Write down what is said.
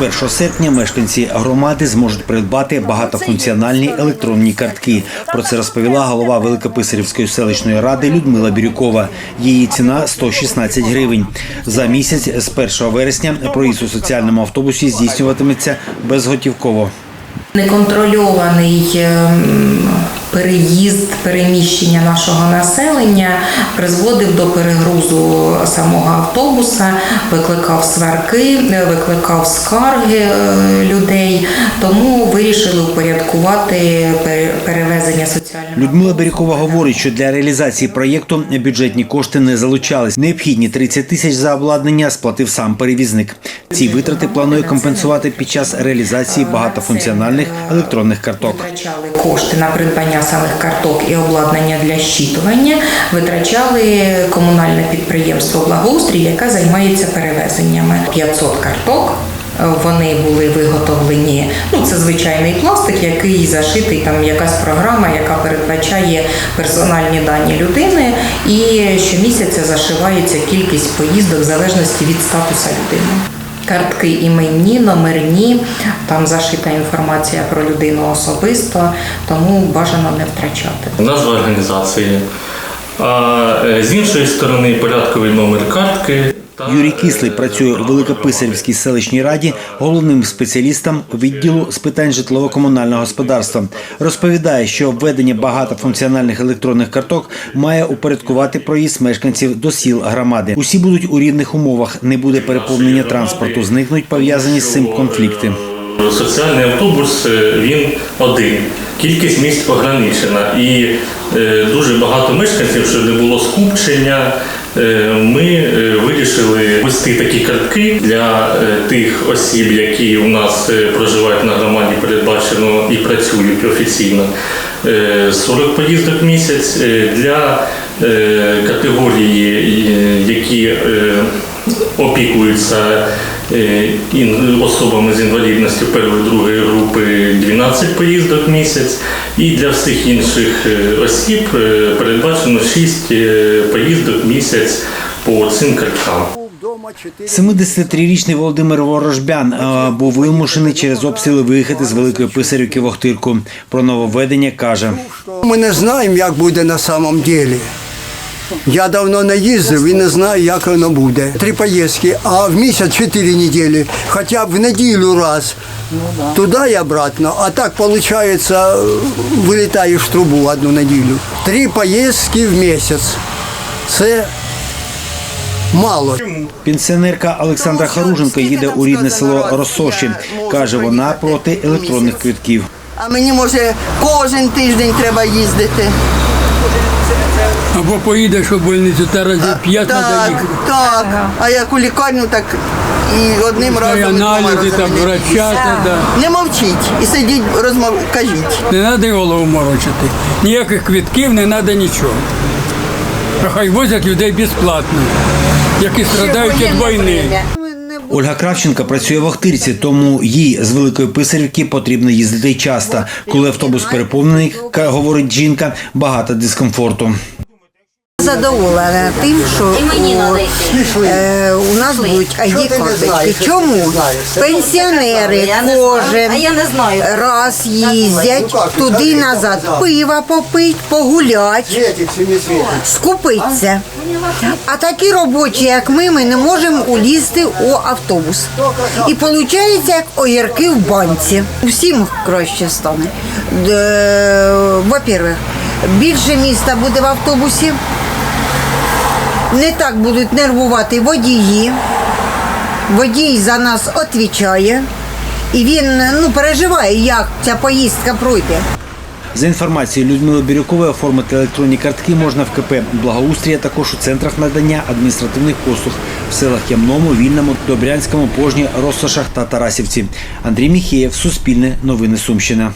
З 1 серпня мешканці громади зможуть придбати багатофункціональні електронні картки. Про це розповіла голова Великописарівської селищної ради Людмила Бірюкова. Її ціна 116 гривень. За місяць з 1 вересня проїзд у соціальному автобусі здійснюватиметься безготівково. Неконтрольований ем, переїзд, переміщення нашого населення призводив до перегрузу самого автобуса, викликав сварки, е, викликав скарги е, людей. Тому вирішили упорядкувати пере- перевезення соціального Людмила Бірюкова говорить, що для реалізації проєкту бюджетні кошти не залучались. Необхідні 30 тисяч за обладнання сплатив сам перевізник. Ці витрати планує компенсувати під час реалізації багатофункціональних електронних карток. Кошти на придбання самих карток і обладнання для щитування. Витрачали комунальне підприємство Благоустрій, яке займається перевезеннями 500 карток. е, Вони були виготовлені. Ну це звичайний пластик, який зашитий там якась програма, яка передбачає персональні дані людини, і щомісяця зашивається кількість поїздок в залежності від статусу людини. Картки іменні, номерні, там зашита інформація про людину особисто, тому бажано не втрачати. назва організації. А е, з іншої сторони, порядковий номер картки. Юрій Кислий працює у Великописарівській селищній раді головним спеціалістом відділу з питань житлово-комунального господарства. Розповідає, що введення багатофункціональних електронних карток має упорядкувати проїзд мешканців до сіл громади. Усі будуть у рівних умовах. Не буде переповнення транспорту. Зникнуть пов'язані з цим конфлікти. Соціальний автобус е, він один. Кількість місць ограничена. І е, дуже багато мешканців, щоб не було скупчення. е, Ми е, вирішили ввести такі картки для е, тих осіб, які у нас е, проживають на громаді, передбачено і працюють офіційно. Е, 40 поїздок в місяць е, для е, категорії, е, які е, опікуються е, особами з інвалідністю першої другої групи 12 поїздок в місяць, і для всіх інших е, осіб е, передбачено 6 поїздок в місяць по цим карткам. 73-річний Володимир Ворожбян е, був вимушений через обстріли виїхати з Великої Писарівки в Охтирку. Про нововведення каже. Ми не знаємо, як буде на самом деле. Я давно не їздив і не знаю, як воно буде. Три поїздки, а в місяць чотири неділі, хоча б в неділю раз. Туди і обратно. А так виходить, вилітаєш в трубу одну неділю. Три поїздки в місяць. Це мало. Пенсіонерка Олександра Харуженко їде у рідне село Росоші. Каже, вона проти електронних квитків. А мені може кожен тиждень треба їздити. Або поїдеш у больницю та разів п'ять треба Так, їхати. так. А як у лікарню, так і одним й разом. і двома аналізи, разами. там, І врача, та, да. Не мовчіть і сидіть, розмов... кажіть. Не треба голову морочити. Ніяких квитків, не треба нічого. А хай возять людей безплатно, які страдають від війни. Ольга Кравченка працює в Охтирці, тому їй з Великої Писарівки потрібно їздити часто. Коли автобус переповнений, говорить жінка, багато дискомфорту. Задоволена тим, що о, е, у нас будуть id карточки. Чому пенсіонери кожен раз їздять туди назад, пива попить, погулять, скупиться. А такі робочі, як ми, ми не можемо улізти у автобус. І виходить, як огірки в банці. Всім краще стане. Е, Во-первых, більше міста буде в автобусі. Не так будуть нервувати водії. Водій за нас відповідає. І він ну, переживає, як ця поїздка пройде. За інформацією Людмили Бірюкової, оформити електронні картки можна в КП Благоустрія, також у центрах надання адміністративних послуг в селах Ямному, Вільному, Добрянському, Пожні, Россошах та Тарасівці. Андрій Міхеєв, Суспільне, Новини Сумщина.